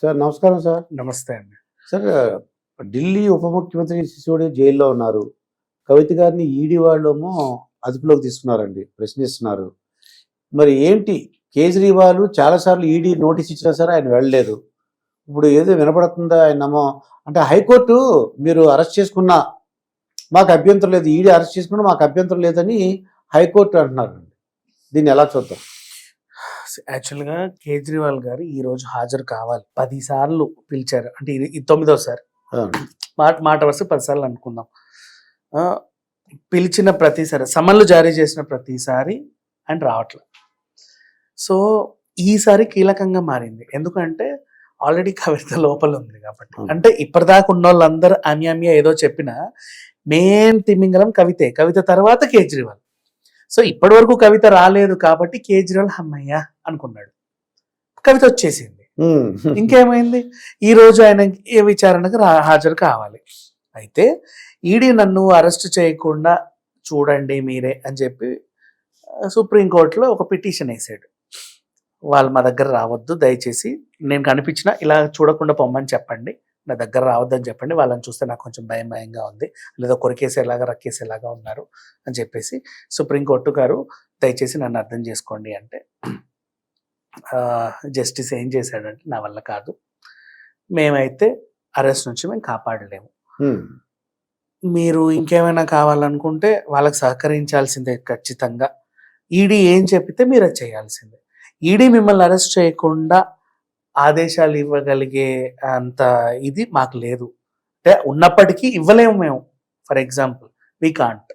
Sir నమస్కారం sir. నమస్తే అండి. సార్ ఢిల్లీ ఉప ముఖ్యమంత్రి సిసోడి జైల్లో ఉన్నారు. కవిత గారిని ఈడీ వాళ్ళేమో అదుపులోకి తీసుకున్నారండి ప్రశ్నిస్తున్నారు. మరి ఏంటి కేజ్రీవాల్ చాలాసార్లు ఈడీ నోటీస్ ఇచ్చినా సరే ఆయన వెళ్ళలేదు. ఇప్పుడు ఏదో వినపడుతుందా ఆయనమో అంటే హైకోర్టు మీరు అరెస్ట్ చేసుకున్నా మాకు అభ్యంతరం లేదు ఈడీ అరెస్ట్ చేసుకున్నా మాకు అభ్యంతరం లేదని హైకోర్టు అంటున్నారు దీన్ని ఎలా చూద్దాం? యాక్చువల్గా కేజ్రీవాల్ గారు ఈ రోజు హాజరు కావాలి. పది సార్లు పిలిచారు. అంటే ఇది తొమ్మిదోసారి. మాట మాట వరుస పది సార్లు అనుకుందాం. పిలిచిన ప్రతిసారి సమన్లు జారీ చేసిన ప్రతిసారి ఆయన రావట్లేదు సో ఈసారి కీలకంగా మారింది. ఎందుకంటే ఆల్రెడీ కవిత లోపల ఉంది కాబట్టి. అంటే ఇప్పటిదాకా ఉన్న వాళ్ళందరూ అన్యామ్య ఏదో చెప్పినా మెయిన్ తిమింగలం కవితే. కవిత తర్వాత కేజ్రీవాల్. సో ఇప్పటి వరకు కవిత రాలేదు కాబట్టి కేజ్రీవాల్ అమ్మయ్య అనుకున్నాడు. కవిత వచ్చేసింది. ఇంకేమైంది? ఈ రోజు ఆయన ఏ విచారణకు హాజరు కావాలి. అయితే ఈడీ నన్ను అరెస్ట్ చేయకుండా చూడండి మీరే అని చెప్పి సుప్రీంకోర్టులో ఒక పిటిషన్ వేసాడు. వాళ్ళు మా దగ్గర రావద్దు దయచేసి నేను కనిపించిన ఇలా చూడకుండా పొమ్మని చెప్పండి. నా దగ్గర రావద్దని చెప్పండి. వాళ్ళని చూస్తే నాకు కొంచెం భయం భయంగా ఉంది. లేదా కొరికేసేలాగా రక్కేసేలాగా ఉన్నారు అని చెప్పేసి సుప్రీంకోర్టు గారు దయచేసి నన్ను అర్థం చేసుకోండి అంటే జస్టిస్ ఏం చేశాడంటే నా వల్ల కాదు. మేమైతే అరెస్ట్ నుంచి మేము కాపాడలేము. మీరు ఇంకేమైనా కావాలనుకుంటే వాళ్ళకి సహకరించాల్సిందే ఖచ్చితంగా. ఈడీ ఏం చెప్పితే మీరు అది చేయాల్సిందే. ఈడీ మిమ్మల్ని అరెస్ట్ చేయకుండా ఆదేశాలు ఇవ్వగలిగే అంత ఇది మాకు లేదు. అంటే ఉన్నప్పటికీ ఇవ్వలేము మేము. ఫర్ ఎగ్జాంపుల్ వీ కాంట్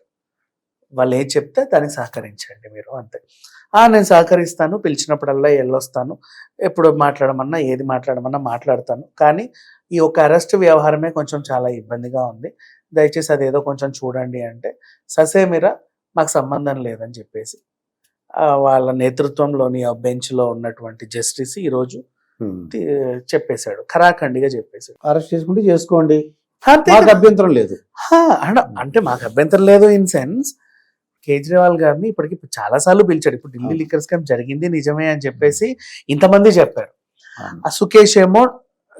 వాళ్ళు ఏం చెప్తే దానికి సహకరించండి మీరు అంతే. నేను సహకరిస్తాను పిలిచినప్పుడల్లా వెళ్ళొస్తాను. ఎప్పుడు మాట్లాడమన్నా ఏది మాట్లాడమన్నా మాట్లాడతాను. కానీ ఈ ఒక అరెస్ట్ వ్యవహారమే కొంచెం చాలా ఇబ్బందిగా ఉంది. దయచేసి అదేదో కొంచెం చూడండి అంటే ససేమిరా మాకు సంబంధం లేదని చెప్పేసి వాళ్ళ నేతృత్వంలోని ఆ బెంచ్లో ఉన్నటువంటి జస్టిస్ ఈరోజు చెప్పేశాడు. ఖరాఖండిగా చెప్పేశాడు. అరెస్ట్ చేసుకుంటే చేసుకోండి. మాకు. అభ్యంతరం లేదు. అంటే మాకు అభ్యంతరం లేదు ఇన్ సెన్స్ కేజ్రీవాల్ గారిని ఇప్పటికి చాలా సార్లు పిలిచాడు. ఇప్పుడు ఢిల్లీ అవును. లిక్కర్ స్కామ్ జరిగింది నిజమే అని చెప్పేసి ఇంతమంది చెప్పారు. ఆ సుకేష్ ఏమో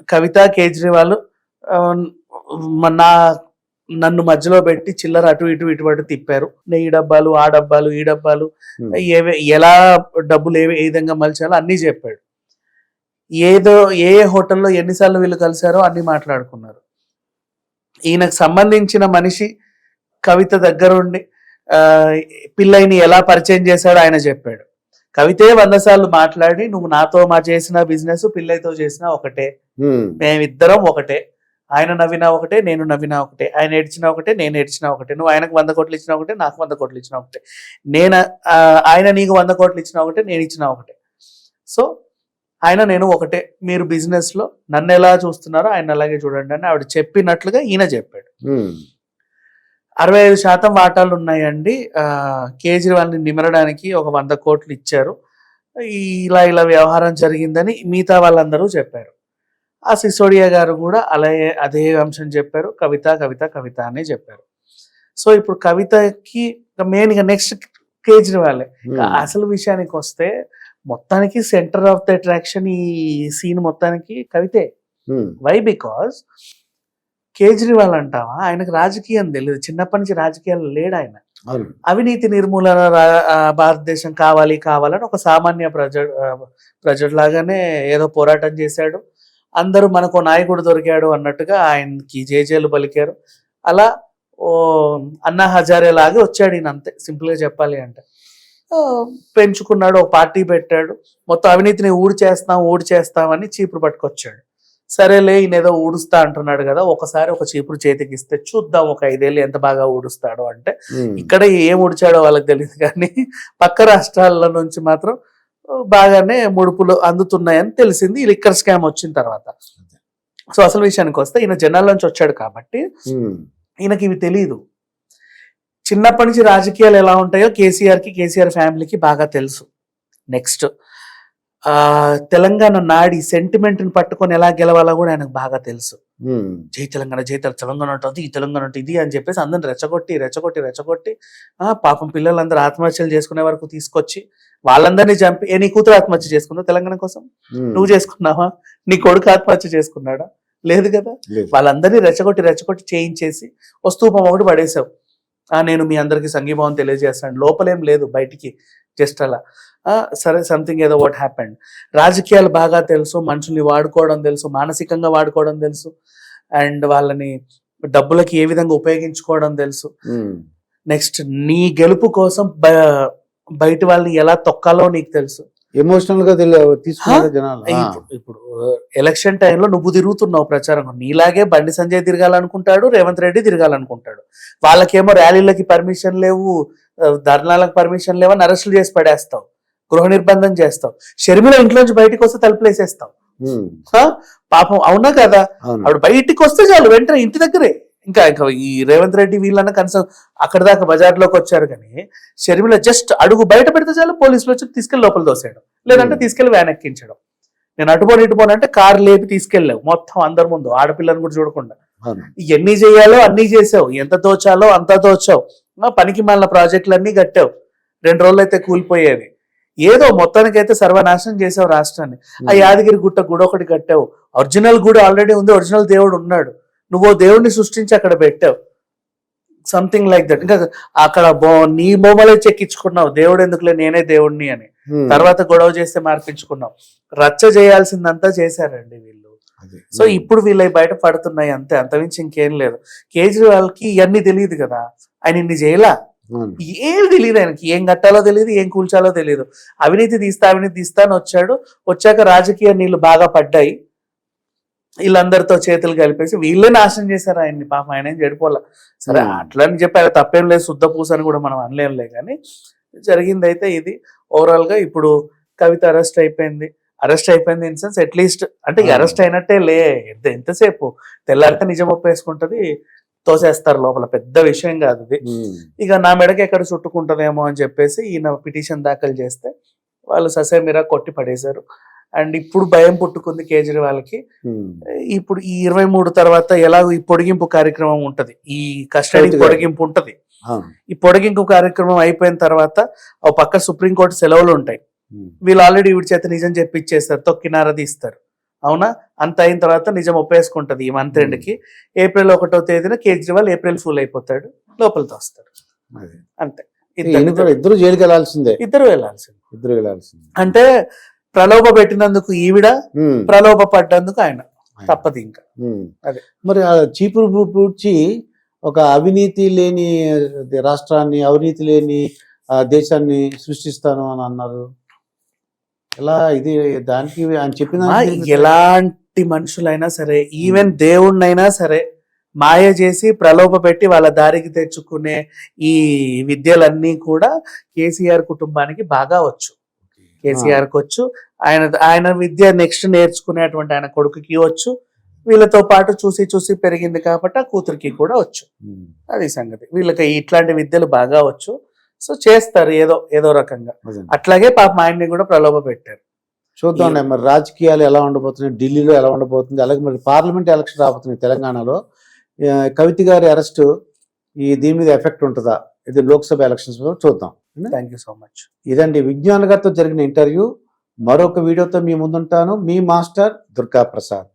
కవిత కేజ్రీవాల్ నా నన్ను మధ్యలో పెట్టి చిల్లర అటు ఇటు ఇటు అటు తిప్పారు. నే ఈ డబ్బాలు ఆ డబ్బాలు ఈ డబ్బాలు. ఏవే ఎలా డబ్బులు ఏ విధంగా మలిచాలో అన్నీ చెప్పాడు. ఏదో ఏ ఏ హోటల్లో ఎన్నిసార్లు వీళ్ళు కలిశారో అన్ని మాట్లాడుకున్నారు. ఈయనకు సంబంధించిన మనిషి కవిత దగ్గరుండి పిల్లయిని ఎలా పరిచయం చేశాడో ఆయన చెప్పాడు. కవితే వంద సార్లు మాట్లాడి నువ్వు నాతో మా చేసిన బిజినెస్ పిల్లయితో చేసిన ఒకటే. మేమిద్దరం ఒకటే. ఆయన నవ్వినా ఒకటే నేను నవ్వినా ఒకటే. ఆయన ఏడ్చినా ఒకటే నేను ఏడ్చినా ఒకటే. నువ్వు ఆయనకు వంద కోట్లు ఇచ్చినా ఒకటే నాకు వంద కోట్లు ఇచ్చినా ఒకటే. నేను ఆయన నీకు వంద కోట్లు ఇచ్చినా ఒకటే నేను ఇచ్చినా ఒకటే. సో ఆయన నేను ఒకటే. మీరు business లో నన్ను ఎలా చూస్తున్నారో ఆయన అలాగే చూడండి అని ఆవిడ చెప్పినట్లుగా ఈయన చెప్పాడు. ఉమ్. అరవై ఐదు శాతం వాటాలు ఉన్నాయండి. ఆ, కేజ్రీవాల్ని నిమరడానికి ఒక వంద కోట్లు ఇచ్చారు. ఇలా ఇలా వ్యవహారం జరిగిందని మిగతా వాళ్ళందరూ చెప్పారు. ఆ సిసోడియా గారు కూడా అలాగే అదే అంశం చెప్పారు. కవిత కవిత కవిత అనే చెప్పారు. సో ఇప్పుడు కవితకి మెయిన్గా నెక్స్ట్ కేజ్రీవాలే. ఉమ్. అసలు విషయానికి వస్తే మొత్తానికి సెంటర్ ఆఫ్ ద అట్రాక్షన్ ఈ సీన్ మొత్తానికి కవితే. వై బికాస్ కేజ్రీవాల్ అంటావా? ఆయనకు రాజకీయం తెలియదు చిన్నప్పటి నుంచి రాజకీయాలు లేడు ఆయన. అవును. అవినీతి నిర్మూలన భారతదేశం కావాలి కావాలని ఒక సామాన్య ప్రజ ప్రజలాగానే ఏదో పోరాటం చేశాడు. అందరూ మనకు నాయకుడు దొరికాడు అన్నట్టుగా ఆయనకి జేజేలు పలికారు. అలా ఓ అన్నా హజారే లాగా వచ్చాడు ఈయన అంతే. సింపుల్గా చెప్పాలి అంటే. పెంచుకున్నాడు ఒక పార్టీ పెట్టాడు. మొత్తం అవినీతిని ఊడి చేస్తాం ఊడి చేస్తామని చీపురు పట్టుకొచ్చాడు. సరేలే ఈయన ఏదో ఊడుస్తా అంటున్నాడు కదా ఒకసారి ఒక చీపురు చేతికి ఇస్తే చూద్దాం ఒక ఐదేళ్ళు ఎంత బాగా ఊడుస్తాడో అంటే. ఇక్కడ ఏం ఉడిచాడో వాళ్ళకి తెలియదు కానీ పక్క రాష్ట్రాల నుంచి మాత్రం బాగానే ముడుపులు అందుతున్నాయని తెలిసింది. ఈ లిక్కర్ స్కామ్ వచ్చిన తర్వాత. సో అసలు విషయానికి వస్తే ఈయన జనాల నుంచి వచ్చాడు కాబట్టి. ఈయనకి ఇవి తెలియదు చిన్నప్పటి నుంచి రాజకీయాలు ఎలా ఉంటాయో కేసీఆర్కి కేసీఆర్ ఫ్యామిలీకి బాగా తెలుసు. నెక్స్ట్ ఆ తెలంగాణ నాడి సెంటిమెంట్ని పట్టుకొని ఎలా గెలవాలో కూడా ఆయనకు బాగా తెలుసు. జై తెలంగాణ జై తెలంగాణ ఉంటుంది ఈ తెలంగాణ ఉంటుంది ఇది అని చెప్పేసి అందరిని రెచ్చగొట్టి రెచ్చగొట్టి రెచ్చగొట్టి ఆ పాపం పిల్లలందరూ ఆత్మహత్యలు చేసుకునే వరకు తీసుకొచ్చి వాళ్ళందరినీ చంపి ఏ నీ కూతురు ఆత్మహత్య చేసుకుందా తెలంగాణ కోసం. నువ్వు చేసుకున్నావా? నీ కొడుకు ఆత్మహత్య చేసుకున్నాడా? లేదు కదా? వాళ్ళందరినీ రెచ్చగొట్టి రెచ్చగొట్టి చేయించేసి వస్తూపం ఒకటి పడేసావు. నేను మీ అందరికి సంఘీభావం తెలియజేస్తాను. లోపలేం లేదు బయటికి. జస్ట్ అలా. సరే సంథింగ్ ఏదో వాట్ హ్యాపెండ్ రాజకీయాలు బాగా తెలుసు మనుషుల్ని వాడుకోవడం తెలుసు మానసికంగా వాడుకోవడం తెలుసు అండ్ వాళ్ళని డబ్బులకి ఏ విధంగా ఉపయోగించుకోవడం తెలుసు. నెక్స్ట్ నీ గెలుపు కోసం బయట వాళ్ళని ఎలా తొక్కాలో నీకు తెలుసు. ఎమోషనల్గా తీసుకున్నారు జనాలు. ఇప్పుడు ఎలక్షన్ టైంలో నువ్వు తిరుగుతున్నావు ప్రచారం నీలాగే బండి సంజయ్ తిరగాలనుకుంటాడు రేవంత్ రెడ్డి తిరగాలనుకుంటాడు. వాళ్ళకేమో ర్యాలీలకి పర్మిషన్ లేవు ధర్నాలకు పర్మిషన్ లేవని అరెస్టులు చేసి పడేస్తావు గృహ నిర్బంధం చేస్తావు. షర్మిల ఇంట్లోంచి బయటకు వస్తే తలుపులేసేస్తావు? పాపం అవునా కదా? ఆవిడ బయటికి వస్తే చాలు వెంటనే ఇంటి దగ్గరే. ఇంకా ఇంకా ఈ రేవంత్ రెడ్డి వీళ్ళన్న కనీసం అక్కడ దాకా బజార్లోకి వచ్చారు కానీ షర్మిల జస్ట్ అడుగు బయట పెడితే చాలు పోలీసులు వచ్చి తీసుకెళ్ళి లోపల దోసేయడం లేదంటే Hmm. తీసుకెళ్ళి వ్యాన్ ఎక్కించడం. నేను అటుపోను ఇటుపోను అంటే కారు లేపి తీసుకెళ్ళావు. మొత్తం అందరి ముందు ఆడపిల్లని కూడా చూడకుండా. ఎన్ని చేయాలో అన్ని చేసావు. ఎంత దోచాలో అంత దోచావు ఆ, పనికి మాలిన ప్రాజెక్టులు అన్ని కట్టావు. రెండు రోజులు అయితే కూలిపోయేవి. ఏదో మొత్తానికైతే సర్వనాశనం చేసావు రాష్ట్రాన్ని. ఆ యాదగిరి గుట్ట గుడి ఒకటి కట్టావు. ఒరిజినల్ గుడి ఆల్రెడీ ఉంది. ఒరిజినల్ దేవుడు ఉన్నాడు. నువ్వు దేవుడిని సృష్టించి అక్కడ పెట్టావు. సంథింగ్ లైక్ దట్ ఇంకా అక్కడ నీ బొమ్మలే చెక్కించుకున్నావు. దేవుడు ఎందుకులే నేనే దేవుడిని అని. ఉమ్. తర్వాత గొడవ చేస్తే మార్పించుకున్నావు. రచ్చ చేయాల్సిందంతా చేశారండి వీళ్ళు. సో ఇప్పుడు వీళ్ళవి బయట పడుతున్నాయి అంతే. అంతమించి ఇంకేం లేదు. కేజ్రీవాల్కి ఇవన్నీ తెలియదు కదా. ఆయన ఇన్ని చేయలా? అవును. ఏం తెలియదు ఆయనకి. ఏం కట్టాలో తెలియదు ఏం కూల్చాలో తెలియదు. అవినీతి తీస్తా అవినీతి తీస్తా అని వచ్చాడు. వచ్చాక రాజకీయ నీళ్ళు బాగా పడ్డాయి. వీళ్ళందరితో చేతులు కలిపేసి వీళ్ళే నాశనం చేశారు ఆయన్ని. పాపం ఆయన ఏం చెడిపోలే. సరే Hmm. అట్లా అని చెప్పి తప్పేం లేదు. శుద్ధ పూస అని కూడా మనం అనలేంలే కానీ జరిగింది అయితే ఇది. ఓవరాల్గా ఇప్పుడు కవిత అరెస్ట్ అయిపోయింది. అరెస్ట్ అయిపోయింది ఇన్ సెన్స్ అట్లీస్ట్ అంటే Hmm. అరెస్ట్ అయినట్టే లే. ఎంత ఎంతసేపు? తెల్లారితే నిజం ఒప్పేసుకుంటది. తోసేస్తారు లోపల. పెద్ద విషయం కాదు ఇది. ఉమ్. ఇక నా మెడకి ఎక్కడ చుట్టుకుంటదేమో అని చెప్పేసి ఈయన పిటిషన్ దాఖలు చేస్తే వాళ్ళు ససేమిరా కొట్టి పడేశారు. అండ్ ఇప్పుడు భయం పుట్టుకుంది కేజ్రీవాల్కి. ఇప్పుడు ఈ ఇరవై మూడు తర్వాత ఎలా ఈ పొడిగింపు కార్యక్రమం ఉంటది. ఈ కస్టడీ. పొడిగింపు ఉంటది. ఈ పొడిగింపు కార్యక్రమం అయిపోయిన తర్వాత ఓ పక్క సుప్రీంకోర్టు సెలవులు ఉంటాయి. వీళ్ళు ఆల్రెడీ వీడి చేత నిజం చెప్పిచ్చేస్తారు. తొక్కినార తీస్తారు. అవునా? అంత అయిన తర్వాత నిజం ఒప్పేసుకుంటది ఈ మంత్ ఎండ్కి ఏప్రిల్ ఒకటో తేదీన కేజ్రీవాల్ ఏప్రిల్ ఫుల్ అయిపోతాడు. లోపలికి వస్తాడు. అంతే. ఇద్దరు జైలుకి వెళ్ళాల్సిందే ఇద్దరు వెళ్ళాల్సింది. ఇద్దరు వెళ్ళాల్సిందే. అంటే ప్రలోభ పెట్టినందుకు ఈవిడ. ప్రలోభ పడ్డందుకు ఆయన. తప్పదు ఇంకా. అదే. మరి చీపురు పూడ్చి ఒక అవినీతి లేని రాష్ట్రాన్ని అవినీతి లేని దేశాన్ని సృష్టిస్తాను అని అన్నారు. ఎలా ఇది దానికి ఆయన చెప్పిన ఎలాంటి మనుషులైనా సరే ఈవెన్ దేవుణ్ణైనా సరే మాయ చేసి ప్రలోభ పెట్టి వాళ్ళ దారికి తెచ్చుకునే ఈ విద్యలన్నీ కూడా కేసీఆర్ కుటుంబానికి బాగా వచ్చు. కేసీఆర్కి వచ్చు ఆయన ఆయన విద్య నెక్స్ట్ నేర్చుకునేటువంటి ఆయన కొడుకుకి వచ్చు. వీళ్ళతో పాటు చూసి చూసి పెరిగింది కాబట్టి ఆ కూతురికి కూడా వచ్చు. ఉమ్. అది సంగతి. వీళ్ళకి ఇట్లాంటి విద్యలు బాగా వచ్చు. సో చేస్తారు ఏదో ఏదో రకంగా. అట్లాగే పాప ఆయన్ని కూడా ప్రలోభ పెట్టారు. చూద్దాం మరి రాజకీయాలు ఎలా ఉండబోతున్నాయి? ఢిల్లీలో ఎలా ఉండబోతుంది? అలాగే మరి పార్లమెంట్ ఎలక్షన్ రాబోతున్నాయి తెలంగాణలో. కవిత గారి అరెస్ట్ ఈ దీని మీద ఎఫెక్ట్ ఉంటుందా? ఇది లోక్సభ ఎలక్షన్స్ చూద్దాం. థ్యాంక్ యూ సో మచ్ ఇదండి విజ్ఞాన్ గారితో జరిగిన ఇంటర్వ్యూ. మరొక వీడియోతో మీ ముందుంటాను. మీ మాస్టర్ దుర్గా ప్రసాద్